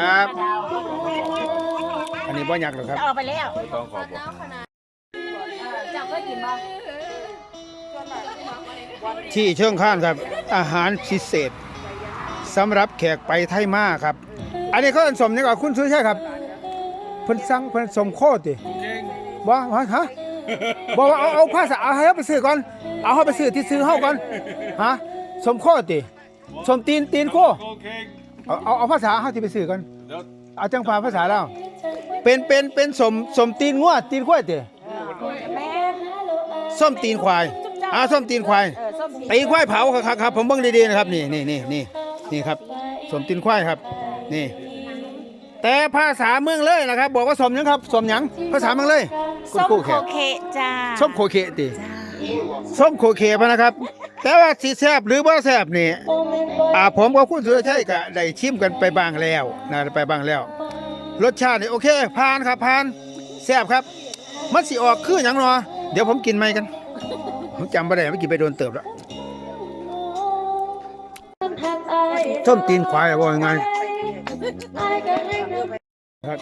ครับ อันนี้บ่ยักหรอกครับจะเอาไปแล้วต้องขอบคุณจับก็กินบ่ที่เชิงข้านครับ อาหารพิเศษสำหรับแขกไปไทยมาครับ อันนี้เขาอันสมนี่ก็คุณซื้อใช่ครับเพิ่นสั่งเพิ่นสมโคตรติบ่ว่าฮะบ่ว่าเอาเอาภาษาเอาให้เขาไปซื้อก่อน เอาเขาไปซื้อที่ซื้อเฮาก่อนฮะสมโคตรติสมตีนตีนโคโอ เคเอาเอาเอาภาษาเฮาที่ไปซื้อก่อนเดี๋ยวเอาจังฟ้าภาษาเราวเป็นเป็นเป็นสมสมตีนงัวตีนควายติแม่ส้มตีนควายอ่าส้มตีนควาย เออส้มตีนควายเผาครับครับครับผมเบิ่งดีๆนะครับนี่นี่นี่นี่นี่ครับสมตีนควายครับ นี่ แต่ภาษาเมืองเลยนะครับ บอกว่าสมหยังครับสมหยังภาษาเมืองเลยคุณส้มครูโคแขกเคจ้าส้มโคเคติส้มโคเคพะนะครับ แต่ว่าสีแซบหรือว่าแซบนี่อ่าผมกับคุณสุรชัยก็ได้ชิมกันไปบ้างแล้วนะไปบ้างแล้ว รสชาตินี่โอเคผ่านครับผ่านแซบครับ มันสิออกคือหยังเนาะเดี๋ยวผมกินไหมกัน ผมจำไม่ได้ไม่อกินไปโดนเติบแล้วส้มตีนควายว่ายังไงครับ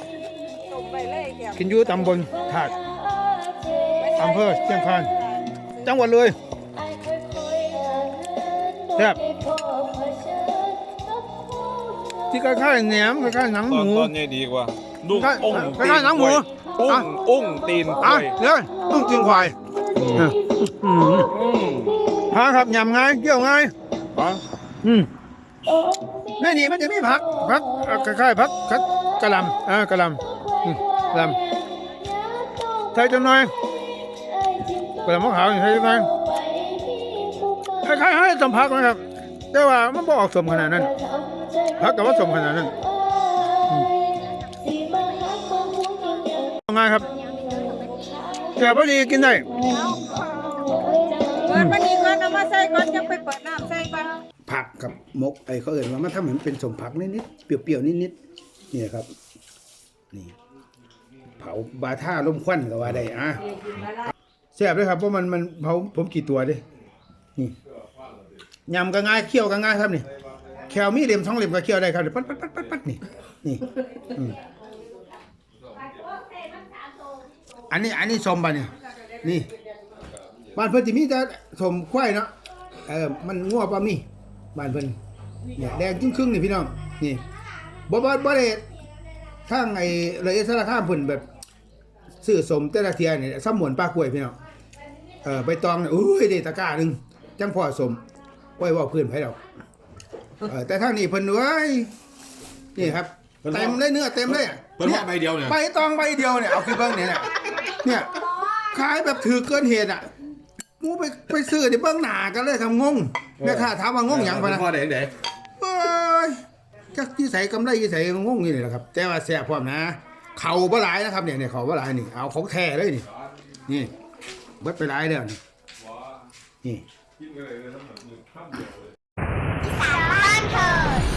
กินยูตำบลถาดอำเภอเชียงคานจังหวัดเลย แซ่บที่คล้ายๆแหนมคล้ายๆหนังตหอนมูตอนนี้ดีกว่านุ่งใช่อุ้งใช่ใช่น้ำหมู อุ้อะงอุ้งตีนคอะวายเดี๋ยวต้องกินควายอะอืมอืมพาครับยำไงเกี่ยวไงอะอืมในนี่มันจะมีผักผักเอ่อคล้ายๆผักกะกะหล่ำอ่ากะหล่ำอืมกะหล่ำใส่จังหน่อยกะหล่ำมะขาวนี่ใส่จังหน่อย คล้ายๆให้สมผักนะครับ แต่ว่ามันบ่ออกสมขนาดนั้นผักแต่ว่าสมขนาดนั้นอืมเอาไงครับแต่พอดีกินได้เปิดมาดีก่อนเอามาใส่ก่อนจะไปเปิดน้ำใส่ก่อนผักกับมกไอ้เขาเอ่ยว่ามันทำให้มันเป็นสมผักนิดๆเปรี้ยวๆนิดๆนี่ครับนี่เผาบาท่าลมควันก็ว่าได้อะแซ่บเลยครับเพราะมันมันเผาผมกี่ตัวเด้นี่ ยำก็ง่ายเคี่ยวก็ง่ายครับนี่แควมีเหลี่ยมท้องเหลี่ยมก็เคี่ยวได้ครับปัดปัดปัดปัดปัดนี่นี่อืมอันนี้อันนี้สมบันนี่นี่บ้านเพิ่นสิมีแต่สมควายเนาะเออมันงัวปลามีบ้านเพิ่นเนี่ยแดงจึ้งครึ่งนี่พี่น้องนี่บ่บ่บ่ได้ทางไอ้เลยสารคามเพิ่นแบบซื้อสมแต่ละเทียนี่ซ้ำหมวนปลากล้วยพี่น้องเออใบตองเนี่ยอุ้ยได้ตะกร้าหนึ่งจังพอสม ไว้เว้าเพิ่นไผดอกเออแต่ทางนี้เพิ่นเว้ยนี่ครับเต็มเลยเนื้อเต็มเลยอะเพิ่นว่าใบเดียวเนี่ยใบตองใบเดียวเนี่ยเอาคือเบิ้งเนี่ยเนี่ยเนี่ยขายแบบถือเกินเหตุอะมูไปไปซื้อเดี๋ยวเบิ้งหนากันเลยครับงงแม่ค้าถามว่างงหยังปะนะพ่อเด็กเด็กเอ้ยจักยี่ใส่กำไรยี่ใส่งงอยู่นี่แหละครับ แต่ว่าแซ่บพร้อมนะเข่าบ่หลายนะครับเนี่ยเนี่ยเข่าบ่หลายนี่เอาของแท้เลยนี่นี่เบิดไปหลายแล้วนี่นี่ บ้านเถิด